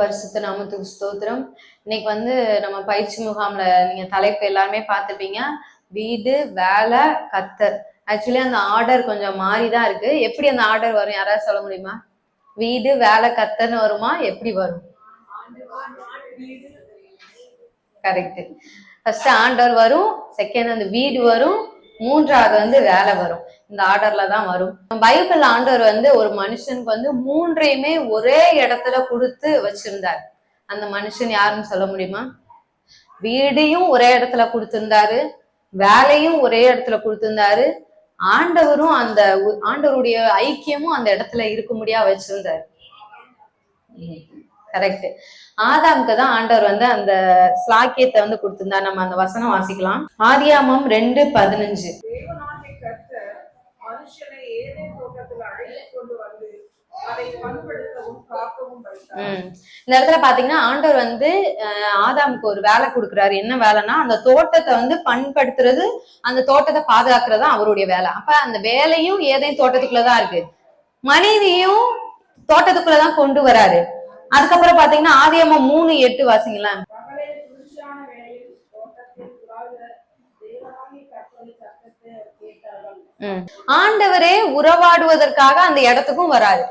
பரிசுத்த நாமத்துக்கு ஸ்தோத்திரம். இன்னைக்கு வந்து நம்ம பயிற்சி முகாம்ல நீங்க தலைப்பு எல்லாருமே பார்த்துப்பீங்க வீடு வேலை கத்தர் ஆக்சுவலி அந்த ஆர்டர் கொஞ்சம் மாறி தான் இருக்கு. எப்படி அந்த ஆர்டர் வரும்? யாராவது சொல்ல முடியுமா? வீடு வேலை கத்தர்னு வருமா? எப்படி வரும்? கரெக்ட் ஃபர்ஸ்ட் ஆண்டவர் வரும் செகண்ட் அந்த வீடு வரும் மூன்றாவது வந்து வேலை வரும். இந்த ஆர்டர்ல தான் வரும். பைபிள் ஆண்டவர் வந்து ஒரு மனுஷனுக்கு வந்து மூன்றையுமே ஒரே இடத்துல கொடுத்து வச்சிருந்தார். அந்த மனுஷன் யாருன்னு சொல்ல முடியுமா? வீடையும் ஒரே இடத்துல கொடுத்திருந்தாரு. வேலையும் ஒரே இடத்துல கொடுத்திருந்தாரு. ஆண்டவரும் அந்த ஆண்டவருடைய ஐக்கியமும் அந்த இடத்துல இருக்கும்படியா வச்சிருந்தாரு. கரெக்ட் ஆதாமுக்கு தான் ஆண்டவர் வந்து அந்த ஸ்லாக்கியத்தை வந்து கொடுத்திருந்தார் நம்ம அந்த வசனம் வாசிக்கலாம். ஆதியாமம் ரெண்டு பதினஞ்சு. இந்த இடத்துல பாத்தீங்கன்னா ஆண்டவர் வந்து ஆதாமுக்கு ஒரு வேலை கொடுக்குறாரு. என்ன வேலைன்னா அந்த தோட்டத்தை வந்து பண்படுத்துறது அந்த தோட்டத்தை பாதுகாக்கிறது அவருடைய வேலை. அப்ப அந்த வேலையும் ஏதையும் தோட்டத்துக்குள்ளதான் இருக்கு. மனைவியும் தோட்டத்துக்குள்ளதான் கொண்டு வராரு. அதுக்கப்புறம் பாத்தீங்கன்னா ஆதியம்மா மூணு எட்டு ம். ஆண்டவரே உறவாடுவதற்காக அந்த இடத்துக்கும் வராரு.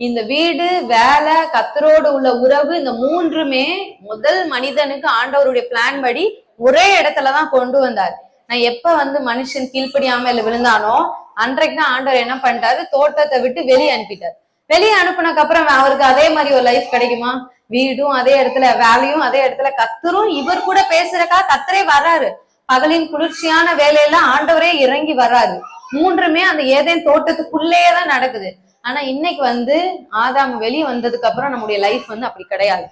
இந்த வீடு வேலை கத்தரோடு உள்ள உறவு இந்த மூன்றுமே முதல் மனிதனுக்கு ஆண்டவருடைய பிளான் படி ஒரே இடத்துலதான் கொண்டு வந்தார். நான் எப்ப வந்து மனுஷன் கீழ்ப்படியாம இல்ல விழுந்தானோ அன்றைக்கு தான் ஆண்டவர் என்ன பண்ணிட்டாரு? தோட்டத்தை விட்டு வெளியே அனுப்பிட்டார். வெளியே அனுப்புனதுக்கு அப்புறம் அவருக்கு அதே மாதிரி ஒரு லைஃப் கிடைக்குமா? வீடும் அதே இடத்துல வேலையும் அதே இடத்துல கத்தரும். இவர் கூட பேசுறக்கா கத்தரே வராரு பகலின் குளிர்ச்சியான வேலையில ஆண்டவரே இறங்கி வராது மூன்றுமே அந்த ஏதேன் தோட்டத்துக்குள்ளேயே தான் நடக்குது. ஆனா இன்னைக்கு வந்து ஆதாம் வெளியே வந்ததுக்கு அப்புறம் நம்முடைய லைஃப் வந்து அப்படி கிடையாது.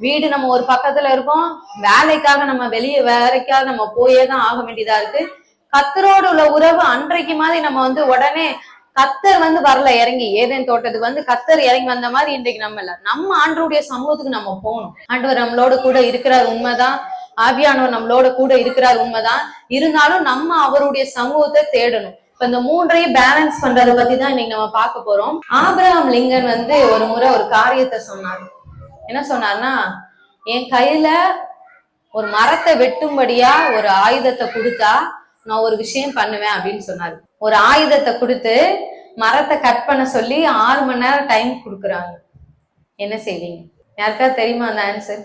வீடு நம்ம ஒரு பக்கத்துல இருக்கோம். வேலைக்காக நம்ம வெளியே வேலைக்காக நம்ம போயே தான் ஆக வேண்டியதா இருக்கு. கத்தரோடு உள்ள உறவு அன்றைக்கு மாதிரி நம்ம வந்து உடனே கத்தர் வந்து வரல இறங்கி. ஏதேன் தோட்டத்துக்கு வந்து கத்தர் இறங்கி வந்த மாதிரி இன்றைக்கு நம்ம இல்ல. நம்ம ஆண்டவருடைய சமூகத்துக்கு நம்ம போகணும். ஆண்டவர் நம்மளோட கூட இருக்கிறார் உண்மைதான். ஆவியானவர் நம்மளோட கூட இருக்கிறார் உண்மைதான். இருந்தாலும் நம்ம அவருடைய சமூகத்தை தேடணும். இப்ப இந்த மூன்றையும் பேலன்ஸ் பண்றதை பத்தி தான் இன்னைக்கு நம்ம பார்க்க போறோம். ஆபிரகாம் லிங்கன் வந்து ஒரு முறை ஒரு காரியத்தை சொன்னார். என்ன சொன்னார்னா என் கையில ஒரு மரத்தை வெட்டும்படியா ஒரு ஆயுதத்தை கொடுத்தா நான் ஒரு விஷயம் பண்ணுவேன் அப்படின்னு சொன்னாரு. ஒரு ஆயுதத்தை கொடுத்து மரத்தை கட் பண்ண சொல்லி ஆறு மணி நேரம் டைம் கொடுக்குறாங்க. என்ன செய்வீங்க? யாருக்காவது தெரியுமா அந்த ஆன்சர்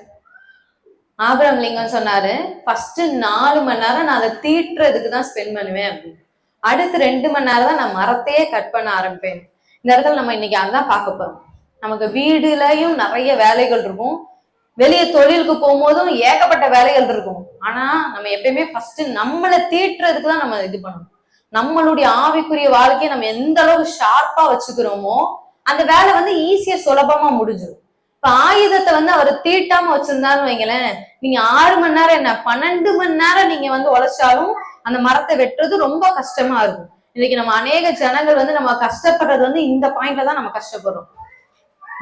ஆபிரகாம் லிங்கம் சொன்னாரு ஃபர்ஸ்ட் நாலு மணி நேரம் நான் அதை தீட்டுறதுக்கு தான் ஸ்பெண்ட் பண்ணுவேன். அப்படின்னு. அடுத்து ரெண்டு மணி நேரம் தான் நான் மரத்தையே கட் பண்ண ஆரம்பிப்பேன். இந்த இடத்துல நம்ம இன்னைக்கு அதான் பார்க்க போறோம். நமக்கு வீடுலயும் நிறைய வேலைகள் இருக்கும். வெளியே தொழிலுக்கு போகும்போதும் ஏகப்பட்ட வேலைகள் இருக்கும். ஆனா நம்ம எப்பயுமே ஃபர்ஸ்ட் நம்மளை தீட்டுறதுக்கு தான் நம்ம இது பண்ணணும். நம்மளுடைய ஆவிக்குரிய வாழ்க்கையை நம்ம எந்த அளவுக்கு ஷார்ப்பா வச்சுக்கிறோமோ அந்த வேலை வந்து ஈஸியா சுலபமா முடிஞ்சிடும் இப்ப ஆயுதத்தை வந்து அவர் தீட்டாம வச்சிருந்தாருன்னு வைங்களேன் நீங்க ஆறு மணி நேரம் என்ன பன்னெண்டு மணி நேரம் நீங்க வந்து உழைச்சாலும் அந்த மரத்தை வெட்டுறது ரொம்ப கஷ்டமா இருக்கும். இன்னைக்கு நம்ம அநேக ஜனங்கள் வந்து நம்ம கஷ்டப்படுறது வந்து இந்த பாயிண்ட்ல தான் நம்ம கஷ்டப்படுறோம்.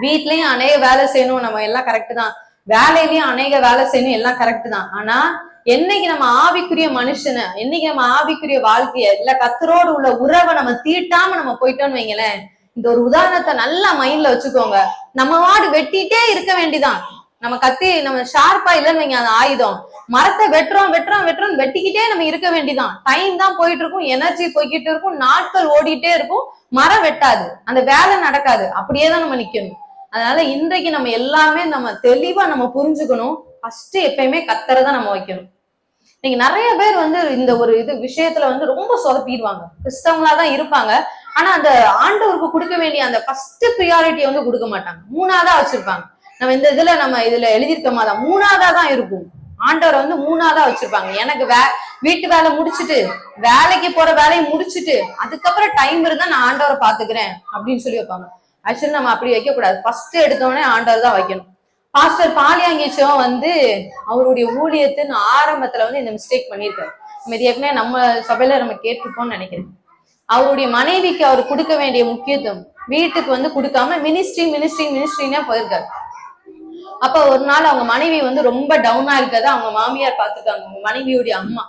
வீட்லயும் அநேக வேலை செய்யணும் நம்ம எல்லாம் கரெக்ட் தான். வேலையிலயும் அநேக வேலை செய்யணும் எல்லாம் கரெக்ட் தான். ஆனா என்னைக்கு நம்ம ஆவிக்குரிய மனுஷனை என்னைக்கு நம்ம ஆவிக்குரிய வாழ்க்கைய இல்ல கத்தரோடு உள்ள உறவை நம்ம தீட்டாம நம்ம போயிட்டோம்னு வைங்களேன் இந்த ஒரு உதாரணத்தை நல்லா மைண்ட்ல வச்சுக்கோங்க. நம்ம வாடு வெட்டிட்டே இருக்க வேண்டிதான். நம்ம கத்தி நம்ம ஷார்ப்பா இல்லைன்னு வைங்க அந்த ஆயுதம். மரத்தை வெட்டுறோம் வெட்டுறோம் வெட்டுறோம் வெட்டிக்கிட்டே நம்ம இருக்க வேண்டிதான். டைம் தான் போயிட்டு இருக்கும் எனர்ஜி போய்கிட்டு இருக்கும் நாட்கள் ஓடிட்டே இருக்கும். மரம் வெட்டாது. அந்த வேலை நடக்காது. அப்படியே தான் நம்ம நிக்கணும். அதனால இன்றைக்கு நம்ம எல்லாமே நம்ம தெளிவா நம்ம புரிஞ்சுக்கணும். ஃபர்ஸ்ட் எப்பயுமே கத்தரை தான் நம்ம வைக்கணும். இன்னைக்கு நிறைய பேர் வந்து இந்த ஒரு இது விஷயத்துல வந்து ரொம்ப சொதப்பிடுவாங்க. கிறிஸ்தவங்களா தான் இருப்பாங்க. ஆனா அந்த ஆண்டவருக்கு கொடுக்க வேண்டிய அந்த ஃபர்ஸ்ட் ப்ரியாரிட்டியை வந்து கொடுக்க மாட்டாங்க. மூணாவதா வச்சிருப்பாங்க. நம்ம இந்த இதுல நம்ம இதுல எழுதியிருக்க தான். மூணாவதா தான் இருக்கும். ஆண்டவர் வந்து மூணாவதா வச்சிருப்பாங்க. எனக்கு வே வீட்டு வேலை முடிச்சிட்டு வேலைக்கு போற வேலையை முடிச்சுட்டு அதுக்கப்புறம் டைம் இருந்தா நான் ஆண்டவரை பாத்துக்கிறேன் அப்படின்னு சொல்லி வைப்பாங்க. ஆக்சுவலி நம்ம அப்படி வைக்க கூடாது ஃபர்ஸ்ட் எடுத்தோடனே ஆண்டவர் தான் வைக்கணும். பாஸ்டர் பாலியாங்கிச்சம் வந்து அவருடைய ஊழியத்தின் ஆரம்பத்துல வந்து இந்த மிஸ்டேக் பண்ணியிருக்காரு. நம்ம இது ஏற்கனவே நம்ம சபையில நம்ம கேட்டிருப்போம்னு நினைக்கிறேன். அவருடைய மனைவிக்கு அவர் கொடுக்க வேண்டிய முக்கியத்துவம் வீட்டுக்கு வந்து கொடுக்காம மினிஸ்ட்ரி மினிஸ்ட்ரி மினிஸ்ட்ரினே போயிருக்காரு. அப்ப ஒரு நாள் அவங்க மனைவி வந்து ரொம்ப டவுனா இருக்கிறத அவங்க மாமியார் பார்த்துருக்காங்க அவங்க மனைவியுடைய அம்மா.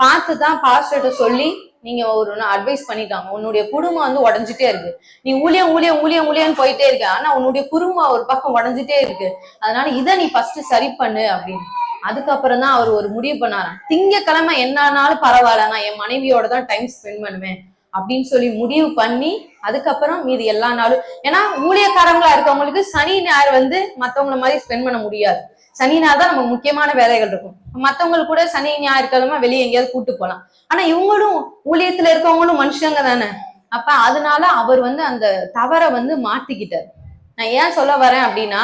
பார்த்து தான் பாஸ்டர்கிட்ட சொல்லி நீங்க ஒரு அட்வைஸ் பண்ணிட்டாங்க. உன்னுடைய குடும்பம் வந்து உடஞ்சிட்டே இருக்கு. நீ ஊழியம் ஊழியம் ஊழியம் ஊழியம்னு போயிட்டே இருக்க. ஆனா உன்னுடைய குடும்பம் ஒரு பக்கம் உடஞ்சிட்டே இருக்கு. அதனால இதை நீ ஃபர்ஸ்ட் சரி பண்ணு அப்படின்னு. அதுக்கப்புறம் தான் அவர் ஒரு முடிவு பண்ணாராம். திங்கக்கிழமை என்னானாலும் பரவாயில்ல. நான் என் மனைவியோட தான் டைம் ஸ்பெண்ட் பண்ணுவேன் அப்படின்னு சொல்லி முடிவு பண்ணி அதுக்கப்புறம் மீதி எல்லா நாளும் ஏன்னா ஊழியக்காரங்களா இருக்கவங்களுக்கு சனி ஞாயிறு வந்து மத்தவங்கள மாதிரி ஸ்பெண்ட் பண்ண முடியாது. சனி ஞாயிறு தான் நம்ம முக்கியமான வேலைகள் இருக்கும். மத்தவங்களுக்கு கூட சனி ஞாயிற்றுக்கிழமை வெளியே எங்கேயாவது கூட்டு போலாம். ஆனா இவங்களும் ஊழியத்துல இருக்கவங்களும் மனுஷங்க தானே. அப்ப அதனால அவர் வந்து அந்த தவறை வந்து மாத்திக்கிட்டார். நான் ஏன் சொல்ல வரேன் அப்படின்னா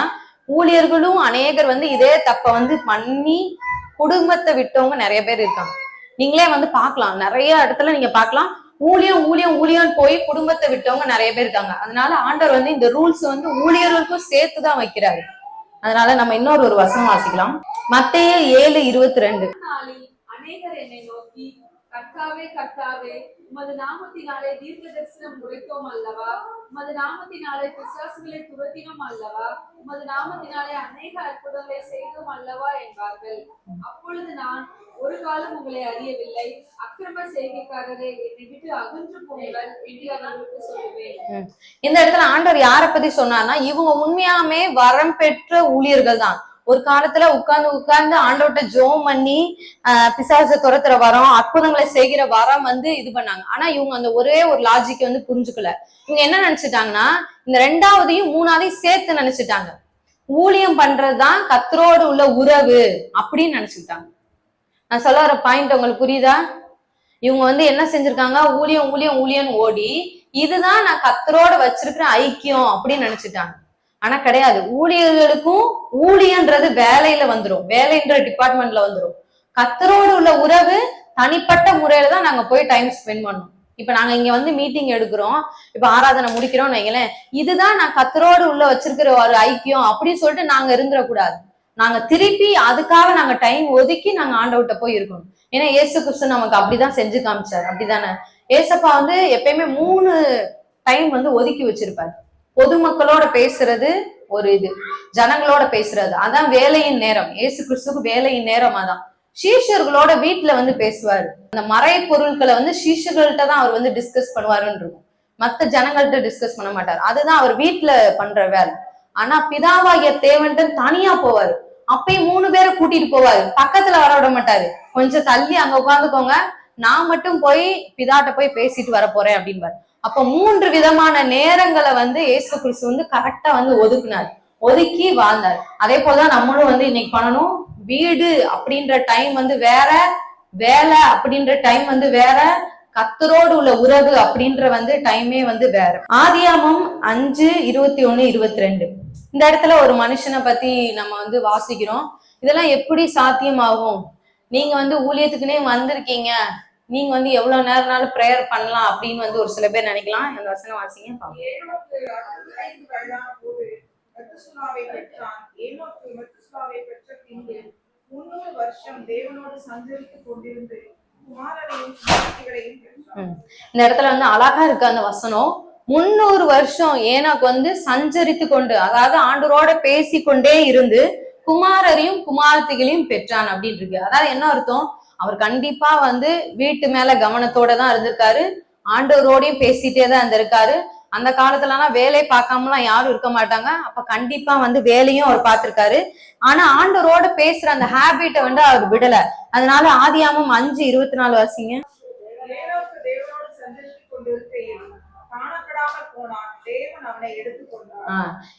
ஊழியர்களும் அநேகர் வந்து இதே தப்ப வந்து பண்ணி குடும்பத்தை விட்டவங்க நிறைய பேர் இருக்காங்க. நீங்களே வந்து பார்க்கலாம். நிறைய இடத்துல நீங்க பார்க்கலாம். ஊழியம் ஊழியம் ஊழியம் போய் குடும்பத்தை விட்டவங்க நிறைய பேர் இருக்காங்க. அதனால ஆண்டவர் வந்து இந்த ரூல்ஸ் வந்து ஊழியர்களுக்கும் சேர்த்து தான் வைக்கிறாரு. அதனால நம்ம இன்னொரு ஒரு வசனம் வாசிக்கலாம். மத்தேய ஏழு இருபத்தி ரெண்டு நாளில் அநேகர் என்னை நோக்கி கர்த்தாவே கர்த்தாவே உமது நாமத்தினாலே தீர்க்க தரிசனம் உரைத்தோம் அல்லவா? உமது நாமத்தினாலே பிசாசுகளை துரத்தினோம் அல்லவா? உமது நாமத்தினாலே அநேக அற்புதங்களை செய்தோம் அல்லவா? என்பார்கள். அப்பொழுது நான் ஒரு காலம் உங்களை அறியவில்லை. அக்கிரம செய்கைக்காரரே என்னை விட்டு அகன்று போங்கள் என்று அவர்களுக்கு சொல்லுவேன். இந்த இடத்துல ஆண்டவர் யாரை பத்தி சொன்னார்னா இவங்க உண்மையாமே வரம் பெற்ற ஊழியர்கள் தான். ஒரு காலத்துல உட்கார்ந்து உட்கார்ந்து ஆண்டவர்கிட்ட ஜோம் பண்ணி ஆஹ் பிசாசை துரத்துற வரம் அற்புதங்களை செய்கிற வரம் வந்து இது பண்ணாங்க. ஆனா இவங்க அந்த ஒரே ஒரு லாஜிக் வந்து புரிஞ்சுக்கல. இவங்க என்ன நினைச்சிட்டாங்கன்னா இந்த ரெண்டாவதையும் மூணாவதையும் சேர்த்து நினைச்சிட்டாங்க. ஊழியம் பண்றதுதான் கத்தரோடு உள்ள உறவு அப்படின்னு நினைச்சுக்கிட்டாங்க நான் சொல்ல வர பாயிண்ட் உங்களுக்கு புரியுதா? இவங்க வந்து என்ன செஞ்சிருக்காங்க? ஊழியம் ஊழியம் ஊழியம்னு ஓடி இதுதான் நான் கத்தரோட வச்சிருக்கிற ஐக்கியம் அப்படின்னு நினைச்சிட்டாங்க. ஆனா கிடையாது. ஊழியர்களுக்கும் ஊழியன்றது வேலையில வந்துடும் வேலைன்ற டிபார்ட்மெண்ட்ல வந்துடும் கத்தரோடு உள்ள உறவு தனிப்பட்ட முறையில தான் நாங்க போய் டைம் ஸ்பெண்ட் பண்ணோம். இப்ப நாங்க இங்க வந்து மீட்டிங் எடுக்கிறோம். இப்ப ஆராதனை முடிக்கிறோம்னு வைங்களேன். இதுதான் நான் கத்தரோடு உள்ள வச்சிருக்கிற ஒரு ஐக்கியம் அப்படின்னு சொல்லிட்டு நாங்க இருந்துடக்கூடாது. நாங்க திருப்பி அதுக்காக நாங்க டைம் ஒதுக்கி நாங்க ஆண்டவட்ட போய் இருக்கணும் ஏன்னா ஏசு கிறிஸ்து நமக்கு அப்படிதான் செஞ்சு காமிச்சார். அப்படிதானே? ஏசப்பா வந்து எப்பயுமே மூணு டைம் வந்து ஒதுக்கி வச்சிருப்பாரு. பொதுமக்களோட பேசுறது ஒரு இது. ஜனங்களோட பேசுறது. அதான் வேலையின் நேரம். ஏசு கிறிஸ்துக்கு வேலையின் நேரம் அதான். சீஷர்களோட வீட்டுல வந்து பேசுவாரு. அந்த மறை பொருட்களை வந்து சீஷர்கள்ட்ட தான் அவர் வந்து டிஸ்கஸ் பண்ணுவாருன்னு இருக்கும். மத்த ஜனங்கள்ட்ட டிஸ்கஸ் பண்ண மாட்டார். அதுதான் அவர் வீட்டுல பண்ற வேலை. ஆனா பிதாவாகிய தேவன்ட்டு தனியா போவாரு. அப்பயும் மூணு பேரை கூட்டிட்டு போவாரு. பக்கத்துல வர விட மாட்டாரு. கொஞ்சம் தள்ளி அங்க உட்காந்துக்கோங்க. நான் மட்டும் போய் பிதாட்ட போய் பேசிட்டு வர போறேன் அப்படின்பாரு. அப்ப மூன்று விதமான நேரங்களை வந்து ஏசு கிறிஸ்து வந்து கரெக்டா வந்து ஒதுக்குனார். ஒதுக்கி வாழ்ந்தார். அதே போலதான் நம்மளும் வந்து இன்னைக்கு பண்ணணும். வீடு அப்படின்ற டைம் வந்து வேற வேலை அப்படின்ற டைம் வந்து வேற கத்தரோடு உள்ள உறவு அப்படின்ற வந்து டைமே வந்து வேற. ஆதியாமம் அஞ்சு இருபத்தி ஒண்ணு இருபத்தி ரெண்டு. இந்த இடத்துல ஒரு மனுஷனை பத்தி நம்ம வந்து வாசிக்கிறோம். இதெல்லாம் எப்படி சாத்தியமாகும்? நீங்க வந்து ஊழியத்துக்குன்னே வந்திருக்கீங்க. நீங்க வந்து எவ்வளவு நேரம்னாலும் ப்ரேயர் பண்ணலாம் அப்படின்னு வந்து ஒரு சில பேர் நினைக்கலாம். அந்த வசனம் வாசிங்க. இந்த இடத்துல வந்து அழகா இருக்கு அந்த வசனம். முன்னூறு வருஷம் ஏனாக்கு வந்து சஞ்சரித்து கொண்டு அதாவது ஆண்டவரோட பேசி கொண்டே இருந்து குமாரரையும் குமாரத்திகளையும் பெற்றான் அப்படின்னு இருக்கு அதாவது என்ன அர்த்தம்? அவர் கண்டிப்பா வந்து வீட்டு மேல கவனத்தோட தான் இருந்திருக்காரு. ஆண்டவரோடையும் பேசிட்டே தான் இருந்திருக்காரு. அந்த காலத்துலலாம் வேலை பார்க்காமலாம் யாரும் இருக்க மாட்டாங்க. அப்ப கண்டிப்பா வந்து வேலையும் அவர் பார்த்திருக்காரு. ஆனா ஆண்டவரோட பேசுற அந்த ஹேபிட்டை வந்து அவர் விடல. அதனால ஆதியாமம் அஞ்சு இருபத்தி நாலு வாசிங்க.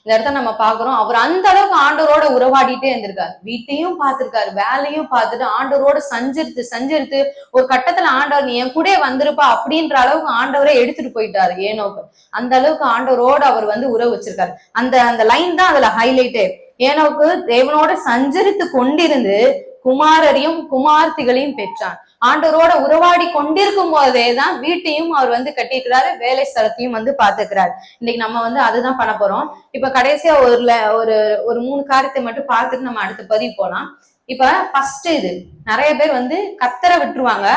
இந்த இடத்த நம்ம பாக்குறோம் அவர் அந்த அளவுக்கு ஆண்டவரோட உறவாடிட்டே இருந்திருக்காரு. வீட்டையும் பார்த்திருக்காரு வேலையும் பார்த்துட்டு ஆண்டவரோட சஞ்சரித்து சஞ்சரித்து ஒரு கட்டத்துல ஆண்டவர் நீ என் கூட வந்திருப்பா அப்படின்ற அளவுக்கு ஆண்டவரே எடுத்துட்டு போயிட்டாரு ஏனோக்கு. அந்த அளவுக்கு ஆண்டவரோட அவர் வந்து உறவு வச்சிருக்காரு. அந்த அந்த லைன் தான் அதுல ஹைலைட்டே ஏனோக்கு தேவனோட சஞ்சரித்து கொண்டிருந்து குமாரரையும் குமார்த்திகளையும் பெற்றான். ஆண்டவரோட உறவாடி கொண்டிருக்கும் போதே தான் வீட்டையும் அவர் வந்து கட்டியிருக்கிறாரு வேலை ஸ்தலத்தையும் வந்து பாத்துக்கிறாரு இன்னைக்கு நம்ம வந்து அதுதான் பண்ண போறோம். இப்ப கடைசியா ஒரு ஒரு ஒரு மூணு காரியத்தை மட்டும் பார்த்துட்டு நம்ம அடுத்த பதிவு போலாம். இப்ப ஃபர்ஸ்ட் இது நிறைய பேர் வந்து கத்தரை விட்டுருவாங்க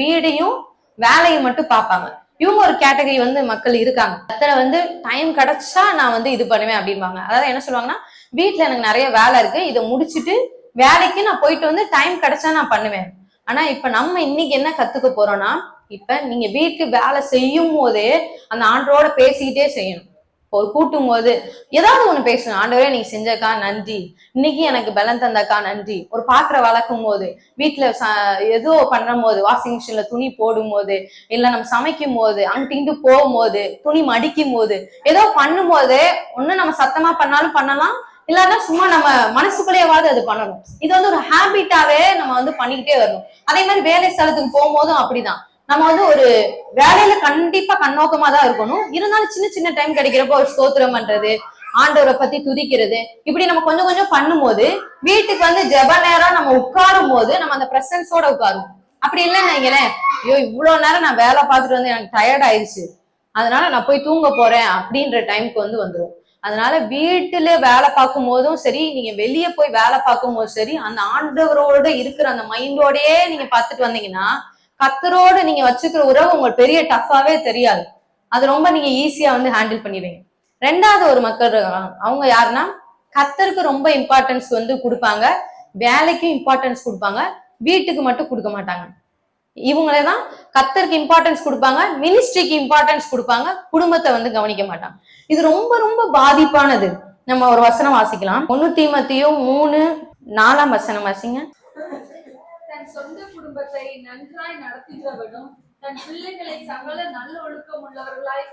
வீடையும் வேலையும் மட்டும் பார்ப்பாங்க. இவங்க ஒரு கேட்டகரி வந்து மக்கள் இருக்காங்க. கத்தரை வந்து டைம் கிடைச்சா நான் வந்து இது பண்ணுவேன் அப்படிம்பாங்க. அதாவது என்ன சொல்லுவாங்கன்னா வீட்டுல எனக்கு நிறைய வேலை இருக்கு இதை முடிச்சிட்டு வேலைக்கு நான் போயிட்டு வந்து டைம் கிடைச்சா நான் பண்ணுவேன். ஆனா இப்ப நம்ம இன்னைக்கு என்ன கத்துக்க போறோம்னா இப்ப நீங்க வீட்டு வேலை செய்யும் போதே அந்த ஆண்டரோட பேசிக்கிட்டே செய்யணும். ஒரு கூட்டும் போது ஏதாவது ஒண்ணு பேசணும். ஆண்டவரே நீங்க செஞ்சக்கா நன்றி. இன்னைக்கு எனக்கு பலன் தந்தக்கா நன்றி. ஒரு பாத்திரம் வளர்க்கும் போது வீட்டுல ச- ஏதோ பண்ணும் போது வாஷிங் மிஷின்ல துணி போடும் போது இல்ல நம்ம சமைக்கும் போது அங்கிட்டு போகும்போது துணி மடிக்கும் போது ஏதோ பண்ணும் போது ஒண்ணு நம்ம சத்தமா பண்ணாலும் பண்ணலாம் இல்லாட்டா சும்மா நம்ம மனசுக்குள்ளேயாவது அது பண்ணணும். இது வந்து ஒரு ஹேபிட்டாவே நம்ம வந்து பண்ணிக்கிட்டே வரணும். அதே மாதிரி வேலை ஸ்தலத்துக்கு போகும்போதும் அப்படிதான். நம்ம வந்து ஒரு வேலையில கண்டிப்பா கண்ணோக்கமா தான் இருக்கணும். இருந்தாலும் சின்ன சின்ன டைம் கிடைக்கிறப்போ ஒரு ஸ்தோத்திரம் பண்றது ஆண்டவரை பத்தி துதிக்கிறது இப்படி நம்ம கொஞ்சம் கொஞ்சம் பண்ணும்போது வீட்டுக்கு வந்து ஜெப நேரம் நம்ம உட்காரும் போது நம்ம அந்த பிரசன்ஸோட உட்காரும் அப்படி இல்லைன்னு வைங்களேன் ஐயோ இவ்வளவு நேரம் நான் வேலை பார்த்துட்டு வந்து எனக்கு டயர்ட் ஆயிடுச்சு. அதனால நான் போய் தூங்க போறேன் அப்படின்ற டைம்க்கு வந்து வந்துரும். அதனால வீட்டுல வேலை பார்க்கும் போதும் சரி நீங்க வெளியே போய் வேலை பார்க்கும் போதும் சரி அந்த ஆண்டவரோட இருக்கிற அந்த மைண்டோடயே நீங்க பார்த்துட்டு வந்தீங்கன்னா கத்தரோட நீங்க வச்சுக்கிற உறவு உங்களுக்கு பெரிய டஃப்பாவே தெரியாது. அது ரொம்ப நீங்க ஈஸியா வந்து ஹேண்டில் பண்ணிடுவீங்க. ரெண்டாவது ஒரு மக்கள் அவங்க யாருன்னா கத்தருக்கு ரொம்ப இம்பார்ட்டன்ஸ் வந்து கொடுப்பாங்க. வேலைக்கும் இம்பார்ட்டன்ஸ் கொடுப்பாங்க. வீட்டுக்கு மட்டும் கொடுக்க மாட்டாங்க. இவங்களே தான் கத்தருக்கு இம்பார்ட்டன்ஸ் கொடுப்பாங்க மினிஸ்ட்ரிக்கு இம்பார்ட்டன்ஸ் கொடுப்பாங்க குடும்பத்தை வந்து கவனிக்க மாட்டாங்க. இது ரொம்ப ரொம்ப பாதிப்பானது. நம்ம ஒரு வசனம் வாசிக்கலாம். ஒண்ணு தீமத்தியும் மூணு நாலாம் வசனம் வாசிங்க. தன் சொந்த குடும்பத்தை நன்றாய் நடத்துகிறவனும் தன் பிள்ளைகளை சகல நல்ல ஒழுக்கம் உள்ளவர்களாய்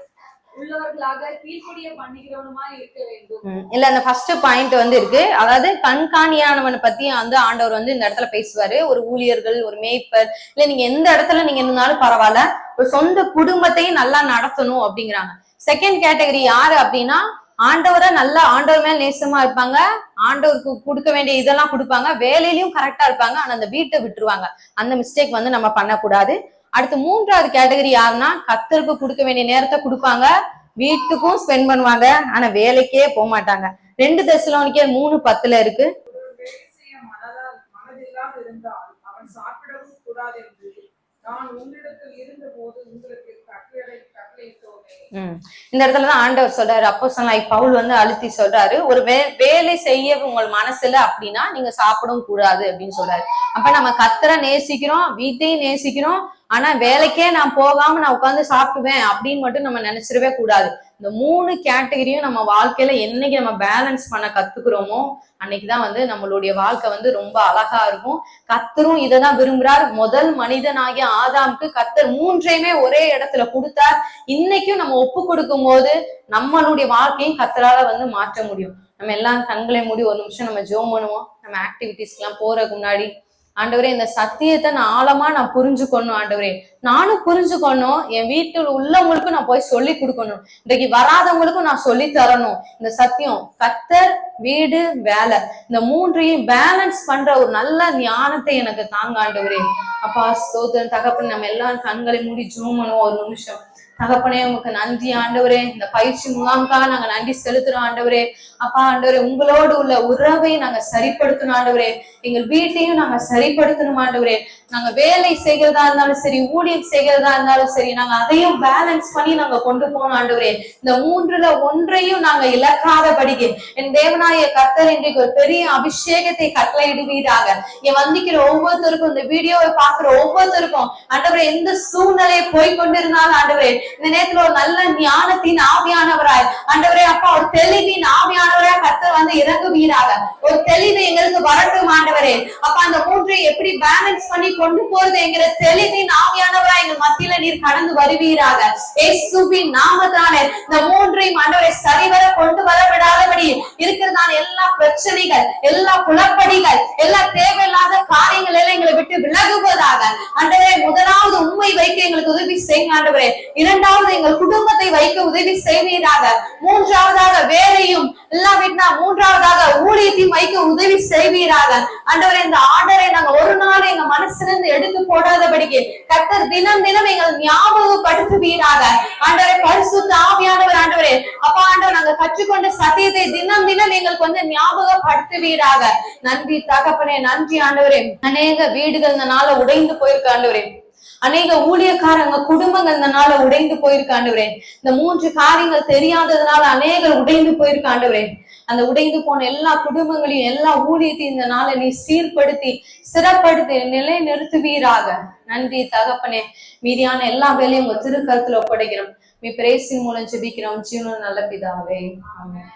இல்ல அந்த ஃபர்ஸ்ட் பாயிண்ட் வந்து இருக்கு. அதாவது கண்காணியானவனை பத்தி வந்து ஆண்டவர் வந்து இந்த இடத்துல பேசுவாரு. ஒரு ஊழியர்கள் ஒரு மேய்ப்பர் இல்ல நீங்க எந்த இடத்துல நீங்க இருந்தாலும் பரவாயில்ல. ஒரு சொந்த குடும்பத்தையும் நல்லா நடத்தணும் அப்படிங்கிறாங்க. செகண்ட் கேட்டகரி யாரு அப்படின்னா ஆண்டவரை நல்லா ஆண்டவர் மேல் நேசமா இருப்பாங்க. ஆண்டவருக்கு கொடுக்க வேண்டிய இதெல்லாம் கொடுப்பாங்க. வேலையிலயும் கரெக்டா இருப்பாங்க. ஆனா அந்த வீட்டை விட்டுருவாங்க. அந்த மிஸ்டேக் வந்து நம்ம பண்ணக்கூடாது. அடுத்து மூன்றாவது கேட்டகரி யாருன்னா கத்தருக்கு கொடுக்க வேண்டிய நேரத்தை கொடுப்பாங்க. வீட்டுக்கும் ஸ்பெண்ட் பண்ணுவாங்க. ஆனா வேலைக்கே போக மாட்டாங்க. ரெண்டு தசலோனிக்கே மூணு பத்துல இருக்கு. நான் வேலை இருந்த போது உங்களுக்கு இருந்தால் அவன் சாப்பிடவும் கூடாது என்று நான் உன்னிடத்தில் இருந்தபோது உங்களுக்கு கட்டளை இந்த இடத்துல தான் ஆண்டவர் சொல்றாரு. அப்போ பவுல் வந்து அழுத்தி சொல்றாரு ஒரு வே வேலை செய்ய உங்கள் மனசுல அப்படின்னா நீங்க சாப்பிடவும் கூடாது அப்படின்னு சொல்றாரு. அப்ப நம்ம கத்தரை நேசிக்கிறோம் வீட்டையும் நேசிக்கிறோம் ஆனா வேலைக்கே நான் போகாம நான் உட்காந்து சாப்பிடுவேன் அப்படின்னு மட்டும் நம்ம நினைச்சிடவே கூடாது. இந்த மூணு கேட்டகரியும் நம்ம வாழ்க்கையில என்னைக்கு நம்ம பேலன்ஸ் பண்ண கத்துக்கிறோமோ அன்னைக்குதான் வந்து நம்மளுடைய வாழ்க்கை வந்து ரொம்ப அழகா இருக்கும். கத்தரும் இததான் விரும்புறார். முதல் மனிதனாகிய ஆதாம்க்கு கத்தர் மூன்றையுமே ஒரே இடத்துல கொடுத்தார். இன்னைக்கும் நம்ம ஒப்பு கொடுக்கும் போது நம்மளுடைய வாழ்க்கையும் கத்தரால வந்து மாற்ற முடியும். நம்ம எல்லாம் கண்களை மூடி ஒரு நிமிஷம் நம்ம ஜோம் பண்ணுவோம். நம்ம ஆக்டிவிட்டிஸ்க்கு எல்லாம் போறதுக்கு முன்னாடி. ஆண்டவரே இந்த சத்தியத்தை நான் ஆழமா நான் புரிஞ்சுக்கணும் ஆண்டவரே. நானும் புரிஞ்சுக்கணும். என் வீட்டில் உள்ளவங்களுக்கும் நான் போய் சொல்லி கொடுக்கணும். இன்றைக்கு வராதவங்களுக்கும் நான் சொல்லி தரணும். இந்த சத்தியம் கத்தர் வீடு வேலை. இந்த மூன்றையும் பேலன்ஸ் பண்ற ஒரு நல்ல ஞானத்தை எனக்கு தாங்க ஆண்டவரே. அப்பா ஸ்தோத்திரம். தகப்பன் நம்ம எல்லாரும் கண்களை மூடி ஜூம் பண்ணுவோம் ஒரு நிமிஷம். தகப்பனே உங்களுக்கு நன்றி ஆண்டவரே. இந்த பயிற்சி முகாமுக்காக நாங்க நன்றி செலுத்துறோம் ஆண்டவரே. அப்பா ஆண்டவரே உங்களோடு உள்ள உறவை நாங்க சரிப்படுத்தணும் ஆண்டவரே. எங்கள் வீட்டையும் நாங்க சரிப்படுத்தணும் ஆண்டவரே. நாங்க வேலை செய்கிறதா இருந்தாலும் சரி ஊழியம் செய்கிறதா இருந்தாலும் சரி நாங்க அதையும் பேலன்ஸ் பண்ணி நாங்க கொண்டு போகணும் ஆண்டவரே. இந்த மூன்றுல ஒன்றையும் நாங்க இழக்காத இழக்காதபடிக்கு என் தேவனாய கர்த்தர் இன்றைக்கு ஒரு பெரிய அபிஷேகத்தை கட்டளையிடுவீராக. இங்க வந்திக்கிற ஒவ்வொருத்தருக்கும் இந்த வீடியோவை பாக்குற ஒவ்வொருத்தருக்கும் ஆண்டவரே எந்த சூழ்நிலையை போய் கொண்டிருந்தாலும் ஆண்டவரே இந்த நேரத்துல ஒரு நல்ல ஞானத்தின் ஆவியானவராய் ஆண்டவரே அப்பா ஒரு தெளிவின் ஆவியானவராய் கர்த்தர் வந்து இறங்குவீராக. ஒரு தெளிவு எங்களுக்கு வரட்டும் ஆண்டவரே. அப்ப அந்த மூன்றை எப்படி பேலன்ஸ் பண்ணி கொண்டு போறது என்கிற தெளிவின் ஆவியான எங்கள் மத்தியில நீர் கடந்து வருவீராக. இயேசுவின் நாமத்தாலே இந்த மூன்றையும் ஆண்டவரை சரிவர கொண்டு வர விடாதபடி இருக்கிறதான எல்லா பிரச்சனைகள் எல்லா குழப்படிகள் எல்லா தேவையில்லாத காரியங்கள் எல்லாம் எங்களை விட்டு விலகுவதாக ஆண்டவரே வைக்க எங்களுக்கு உதவி செய்யுங்க ஆண்டவரே. இரண்டாவது எங்கள் குடும்பத்தை வைக்க உதவி செய்வீராக மூன்றாவதாக வேலையும் இல்லாவிட்டா மூன்றாவதாக ஊழியத்தையும் வைக்க உதவி செய்வீராக ஆண்டவரே இந்த ஆர்டரை நாங்க ஒரு நாள் எங்க மனசிலிருந்து எடுத்து போடாதபடிக்கு கத்தர் தினம் தினம் எங்கள் ஞாபகப்படுத்துவீராக. ஆண்டவரே பரிசு ஆவியானவர் ஆண்டவரே. அப்பா ஆண்டவர் நாங்க கற்றுக்கொண்ட சத்தியத்தை தினம் தினம் எங்களுக்கு வந்து ஞாபகப்படுத்துவீராக. நன்றி தகப்பனே நன்றி ஆண்டவரே. அநேக வீடுகள் இந்த நாள உடைந்து போயிருக்கு ஆண்டவரே. அநேக ஊழியக்காரங்க குடும்பங்கள் இந்த நாள உடைந்து போயிருக்கு ஆண்டவரே. இந்த மூன்று காரியங்கள் தெரியாததுனால அநேகர் உடைந்து போயிருக்கு ஆண்டவரே. அந்த உடைந்து போன எல்லா குடும்பங்களையும் எல்லா ஊழியத்தையும் இந்த நாளை நீ சீர்படுத்தி சிறப்படுத்தி நிலை நிறுத்துவீராக நன்றி தகப்பனே. மீதியான எல்லா வேலையும் உங்க திருக்கருத்துல ஒப்படைக்கிறோம். மீ பிரேசின் மூலம் ஜெபிக்கிறோம். ஜீவன நல்ல பிதாவே. ஆமென்.